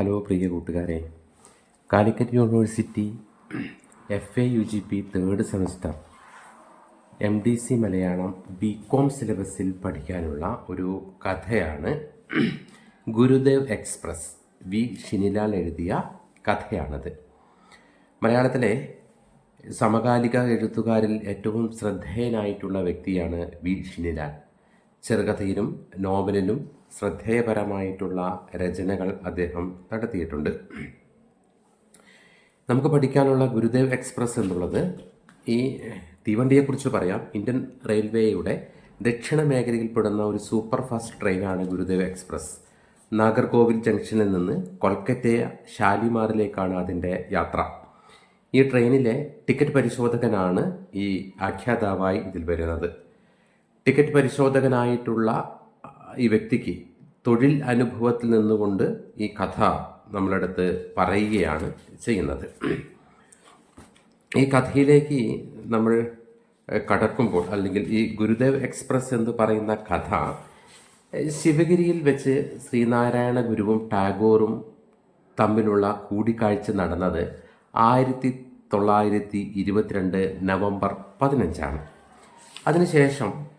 Hello പ്രിയ കൂട്ടുകാരെ. Calicut university F A U G P third semester M D C Malayalam B com സിലബസിൽ പഠിക്കാനുള്ള ഒരു കഥയാണ് ഗുരുദേവ് എക്സ്പ്രസ് വി ഷിനിലാൽ എഴുതിയ കഥയാണത്. മലയാളത്തിലെ സമകാലിക എഴുത്തുകാരിൽ ഏറ്റവും ശ്രദ്ധേയനായിട്ടുള്ള വ്യക്തിയാണ് വി ഷിനിലാൽ. ചെറുകഥയിലും നോവലിലും ശ്രദ്ധേയപരമായിട്ടുള്ള രചനകൾ അദ്ദേഹം നടത്തിയിട്ടുണ്ട്. നമുക്ക് പഠിക്കാനുള്ള ഗുരുദേവ് എക്സ്പ്രസ് എന്നുള്ളത് ഈ തീവണ്ടിയെക്കുറിച്ച് പറയാം. ഇന്ത്യൻ റെയിൽവേയുടെ ദക്ഷിണ മേഖലയിൽപ്പെടുന്ന ഒരു സൂപ്പർ ഫാസ്റ്റ് ട്രെയിനാണ് ഗുരുദേവ് എക്സ്പ്രസ്. നാഗർകോവിൽ ജംഗ്ഷനിൽ നിന്ന് കൊൽക്കത്തയ ഷാലിമാറിലേക്കാണ് അതിന്റെ യാത്ര. ഈ ട്രെയിനിലെ ടിക്കറ്റ് പരിശോധകനാണ് ഈ ആഖ്യാതാവായി ഇതിൽ വരുന്നത്. ടിക്കറ്റ് പരിശോധകനായിട്ടുള്ള ഈ വ്യക്തിക്ക് തൊഴിൽ അനുഭവത്തിൽ നിന്നുകൊണ്ട് ഈ കഥ നമ്മളടുത്ത് പറയുകയാണ് ചെയ്യുന്നത്. ഈ കഥയിലേക്ക് നമ്മൾ കടക്കുമ്പോൾ അല്ലെങ്കിൽ ഈ ഗുരുദേവ് എക്സ്പ്രസ് എന്ന് പറയുന്ന കഥ ശിവഗിരിയിൽ വെച്ച് ശ്രീനാരായണ ഗുരുവും ടാഗോറും തമ്മിലുള്ള കൂടിക്കാഴ്ച നടന്നത് ആയിരത്തി തൊള്ളായിരത്തി ഇരുപത്തിരണ്ട് നവംബർ പതിനഞ്ചാണ്. അതിനുശേഷം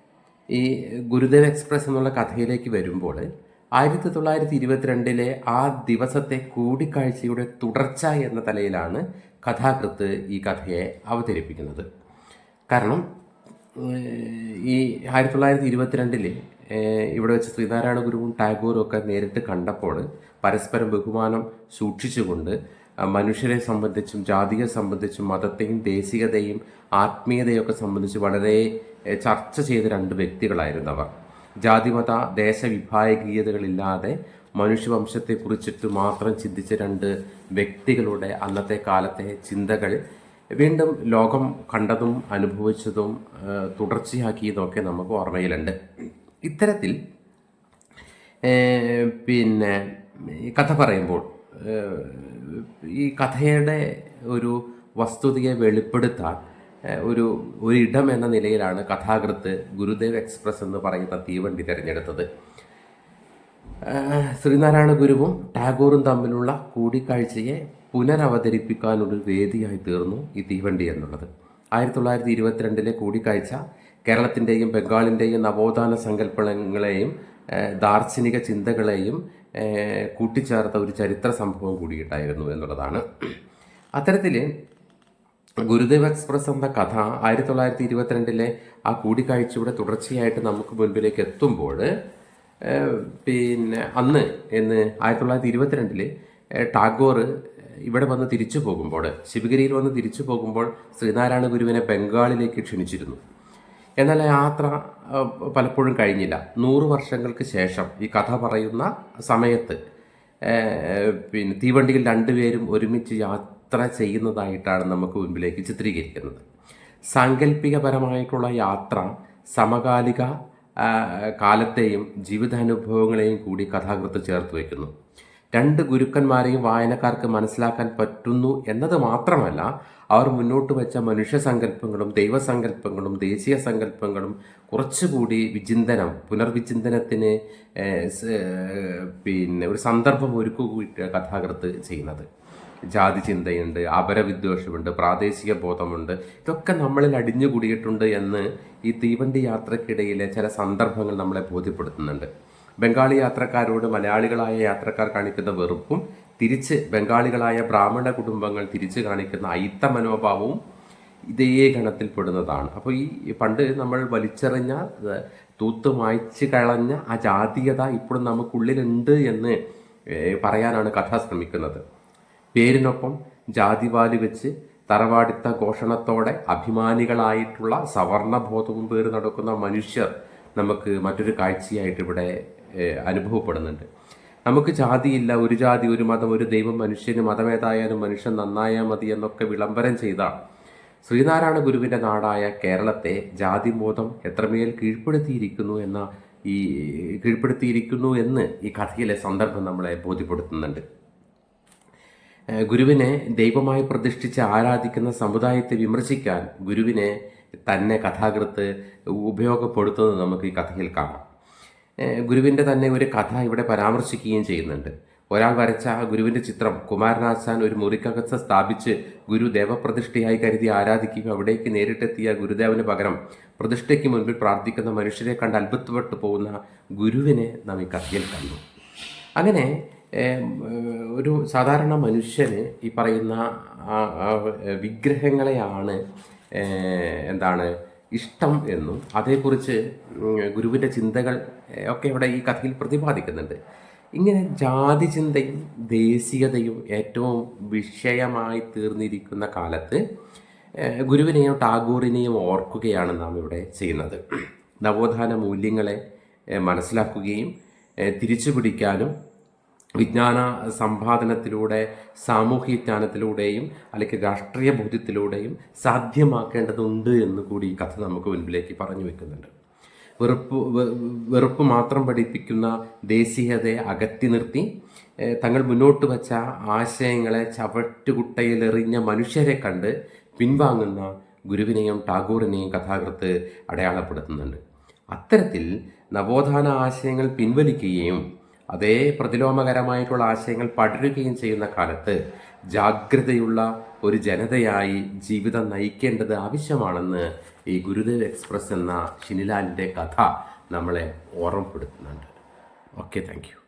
ഈ ഗുരുദേവ് എക്സ്പ്രസ് എന്നുള്ള കഥയിലേക്ക് വരുമ്പോൾ ആയിരത്തി തൊള്ളായിരത്തി ഇരുപത്തിരണ്ടിലെ ആ ദിവസത്തെ കൂടിക്കാഴ്ചയുടെ തുടർച്ച എന്ന തലയിലാണ് കഥാകൃത്ത് ഈ കഥയെ അവതരിപ്പിക്കുന്നത്. കാരണം ഈ ആയിരത്തി തൊള്ളായിരത്തി ഇരുപത്തിരണ്ടിൽ ഇവിടെ വെച്ച് ശ്രീനാരായണ ഗുരുവും ടാഗോറും ഒക്കെ നേരിട്ട് കണ്ടപ്പോൾ പരസ്പരം ബഹുമാനം സൂക്ഷിച്ചുകൊണ്ട് മനുഷ്യരെ സംബന്ധിച്ചും ജാതിയെ സംബന്ധിച്ചും മതത്തെയും ദേശീയതയും ആത്മീയതയൊക്കെ സംബന്ധിച്ച് വളരെ ചർച്ച ചെയ്ത രണ്ട് വ്യക്തികളായിരുന്നവർ. ജാതിമത ദേശവിഭാഗീയതകളില്ലാതെ മനുഷ്യവംശത്തെക്കുറിച്ചിട്ട് മാത്രം ചിന്തിച്ച രണ്ട് വ്യക്തികളുടെ അന്നത്തെ കാലത്തെ ചിന്തകൾ വീണ്ടും ലോകം കണ്ടതും അനുഭവിച്ചതും തുടർച്ചയാക്കിയതൊക്കെ നമുക്ക് ഓർമ്മയിലുണ്ട്. ഇത്തരത്തിൽ പിന്നെ കഥ പറയുമ്പോൾ ഈ കഥയുടെ ഒരു വസ്തുതയെ വെളിപ്പെടുത്താൻ ഒരു ഒരിടം എന്ന നിലയിലാണ് കഥാകൃത്ത് ഗുരുദേവ് എക്സ്പ്രസ് എന്ന് പറയുന്ന തീവണ്ടി തിരഞ്ഞെടുത്തത്. ശ്രീനാരായണ ഗുരുവും ടാഗോറും തമ്മിലുള്ള കൂടിക്കാഴ്ചയെ പുനരവതരിപ്പിക്കാനൊരു വേദിയായി തീർന്നു ഈ തീവണ്ടി എന്നുള്ളത്. ആയിരത്തി തൊള്ളായിരത്തി ഇരുപത്തിരണ്ടിലെ കൂടിക്കാഴ്ച കേരളത്തിന്റെയും ബംഗാളിന്റെയും നവോത്ഥാന സങ്കല്പങ്ങളെയും ദാർശനിക ചിന്തകളെയും കൂട്ടിച്ചേർത്ത ഒരു ചരിത്ര സംഭവം കൂടിയിട്ടായിരുന്നു എന്നുള്ളതാണ്. അത്തരത്തിൽ ഗുരുദേവ് എക്സ്പ്രസ് എന്ന കഥ ആയിരത്തി തൊള്ളായിരത്തി ഇരുപത്തിരണ്ടിലെ ആ കൂടിക്കാഴ്ചയുടെ തുടർച്ചയായിട്ട് നമുക്ക് മുൻപിലേക്ക് എത്തുമ്പോൾ പിന്നെ അന്ന് എന്ന് ആയിരത്തി തൊള്ളായിരത്തി ഇരുപത്തിരണ്ടിൽ ടാഗോർ ഇവിടെ വന്ന് തിരിച്ചു പോകുമ്പോൾ ശിവഗിരിയിൽ വന്ന് തിരിച്ചു പോകുമ്പോൾ ശ്രീനാരായണ ഗുരുവിനെ ബംഗാളിലേക്ക് ക്ഷണിച്ചിരുന്നു. എന്നാൽ ആ യാത്ര പലപ്പോഴും കഴിഞ്ഞില്ല. നൂറ് വർഷങ്ങൾക്ക് ശേഷം ഈ കഥ പറയുന്ന സമയത്ത് പിന്നെ തീവണ്ടിയിൽ രണ്ടുപേരും ഒരുമിച്ച് യാത്ര ചെയ്യുന്നതായിട്ടാണ് നമുക്ക് മുൻപിലേക്ക് ചിത്രീകരിക്കുന്നത്. സാങ്കല്പികപരമായിട്ടുള്ള യാത്ര സമകാലിക കാലത്തെയും ജീവിതാനുഭവങ്ങളെയും കൂടി കഥാകൃത്ത് ചേർത്ത് വയ്ക്കുന്നു. രണ്ട് ഗുരുക്കന്മാരെയും വായനക്കാർക്ക് മനസ്സിലാക്കാൻ പറ്റുന്നു എന്നത് മാത്രമല്ല അവർ മുന്നോട്ട് വെച്ച മനുഷ്യ സങ്കല്പങ്ങളും ദൈവസങ്കല്പങ്ങളും ദേശീയ സങ്കല്പങ്ങളും കുറച്ചുകൂടി വിചിന്തനം പുനർവിചിന്തനത്തിന് പിന്നെ ഒരു സന്ദർഭം ഒരുക്കുക കഥാകൃത്ത് ചെയ്യുന്നത്. ജാതി ചിന്തയുണ്ട് അപരവിദ്വേഷമുണ്ട് പ്രാദേശിക ബോധമുണ്ട്. ഇതൊക്കെ നമ്മളിൽ അടിഞ്ഞു കൂടിയിട്ടുണ്ട് എന്ന് ഈ തീവണ്ടി യാത്രക്കിടയിലെ ചില സന്ദർഭങ്ങൾ നമ്മളെ ബോധ്യപ്പെടുത്തുന്നുണ്ട്. ബംഗാളി യാത്രക്കാരോട് മലയാളികളായ യാത്രക്കാർ കാണിക്കുന്ന വെറുപ്പും തിരിച്ച് ബംഗാളികളായ ബ്രാഹ്മണ കുടുംബങ്ങൾ തിരിച്ച് കാണിക്കുന്ന അയിത്ത മനോഭാവവും ഇതേ ഗണത്തിൽപ്പെടുന്നതാണ് അപ്പോൾ ഈ പണ്ട് നമ്മൾ വലിച്ചെറിഞ്ഞ തൂത്ത് മായ്ച്ച് കളഞ്ഞ ആ ജാതീയത ഇപ്പോഴും നമുക്കുള്ളിലുണ്ട് എന്ന് പറയാനാണ് കഥ ശ്രമിക്കുന്നത്. പേരിനൊപ്പം ജാതിവാലി വെച്ച് തറവാടിത്ത ഘോഷണത്തോടെ അഭിമാനികളായിട്ടുള്ള സവർണബോധവും പേര് നടക്കുന്ന മനുഷ്യർ നമുക്ക് മറ്റൊരു കാഴ്ചയായിട്ട് ഇവിടെ അനുഭവപ്പെടുന്നുണ്ട്. നമുക്ക് ജാതിയില്ല ഒരു ജാതി ഒരു മതം ഒരു ദൈവം മനുഷ്യന് മതമേതായാലും മനുഷ്യൻ നന്നായാൽ മതി എന്നൊക്കെ വിളംബരം ചെയ്ത ശ്രീനാരായണ ഗുരുവിന്റെ നാടായ കേരളത്തെ ജാതിബോധം എത്രമേൽ കീഴ്പ്പെടുത്തിയിരിക്കുന്നു എന്ന ഈ കീഴ്പ്പെടുത്തിയിരിക്കുന്നു എന്ന് ഈ കഥയിലെ സന്ദർഭം നമ്മളെ ബോധ്യപ്പെടുത്തുന്നുണ്ട്. ഗുരുവിനെ ദൈവമായി പ്രതിഷ്ഠിച്ച് ആരാധിക്കുന്ന സമുദായത്തെ വിമർശിക്കാൻ ഗുരുവിനെ തന്നെ കഥാകൃത്ത് ഉപയോഗപ്പെടുത്തുന്നത് നമുക്ക് ഈ കഥയിൽ കാണാം. ഗുരുവിന്റെ തന്നെ ഒരു കഥ ഇവിടെ പരാമർശിക്കുകയും ചെയ്യുന്നുണ്ട്. ഒരാൾ വരച്ച ആ ഗുരുവിന്റെ ചിത്രം കുമാരനാശാൻ ഒരു മുറിക്കകത്ത് സ്ഥാപിച്ച് ഗുരു ദേവപ്രതിഷ്ഠയായി കരുതി ആരാധിക്കുകയും അവിടേക്ക് നേരിട്ടെത്തിയ ഗുരുദേവന് പകരം പ്രതിഷ്ഠയ്ക്ക് മുൻപിൽ പ്രാർത്ഥിക്കുന്ന മനുഷ്യരെ കണ്ട് അത്ഭുതപ്പെട്ടു പോകുന്ന ഗുരുവിനെ നാം ഈ കഥയിൽ കണ്ടു. അങ്ങനെ ഒരു സാധാരണ മനുഷ്യന് ഈ പറയുന്ന വിഗ്രഹങ്ങളെയാണ് എന്താണ് ഇഷ്ടം എന്നും അതേക്കുറിച്ച് ഗുരുവിന്റെ ചിന്തകൾ ഒക്കെ ഇവിടെ ഈ കഥയിൽ പ്രതിപാദിക്കുന്നുണ്ട്. ഇങ്ങനെ ജാതി ചിന്തയും ദേശീയതയും ഏറ്റവും വിഷയമായി തീർന്നിരിക്കുന്ന കാലത്ത് ഗുരുവിനെയും ടാഗോറിനെയും ഓർക്കുകയാണ് നാം ഇവിടെ ചെയ്യുന്നത്. നവോത്ഥാന മൂല്യങ്ങളെ മനസ്സിലാക്കുകയും തിരിച്ചു പിടിക്കാനും വിജ്ഞാന സമ്പാദനത്തിലൂടെ സാമൂഹ്യ ജ്ഞാനത്തിലൂടെയും അല്ലെങ്കിൽ രാഷ്ട്രീയ ബോധ്യത്തിലൂടെയും സാധ്യമാക്കേണ്ടതുണ്ട് എന്ന് കൂടി ഈ കഥ നമുക്ക് മുൻപിലേക്ക് പറഞ്ഞു വെക്കുന്നുണ്ട്. വെറുപ്പ് വെറുപ്പ് മാത്രം പഠിപ്പിക്കുന്ന ദേശീയതയെ അകറ്റി നിർത്തി തങ്ങൾ മുന്നോട്ട് വച്ച ആശയങ്ങളെ ചവറ്റുകുട്ടയിലെറിഞ്ഞ മനുഷ്യരെ കണ്ട് പിൻവാങ്ങുന്ന ഗുരുവിനെയും ടാഗോറിനെയും കഥാകൃത്ത് അടയാളപ്പെടുത്തുന്നുണ്ട്. അത്തരത്തിൽ നവോത്ഥാന ആശയങ്ങൾ പിൻവലിക്കുകയും അതേ പ്രതിലോമകരമായിട്ടുള്ള ആശയങ്ങൾ പടരുകയും ചെയ്യുന്ന കാലത്ത് ജാഗ്രതയുള്ള ഒരു ജനതയായി ജീവിതം നയിക്കേണ്ടത് ആവശ്യമാണെന്ന് ഈ ഗുരുദേവ് എക്സ്പ്രസ് എന്ന ഷിനിലാലിന്റെ കഥ നമ്മളെ ഓർമ്മപ്പെടുത്തുന്നുണ്ട്. Okay thank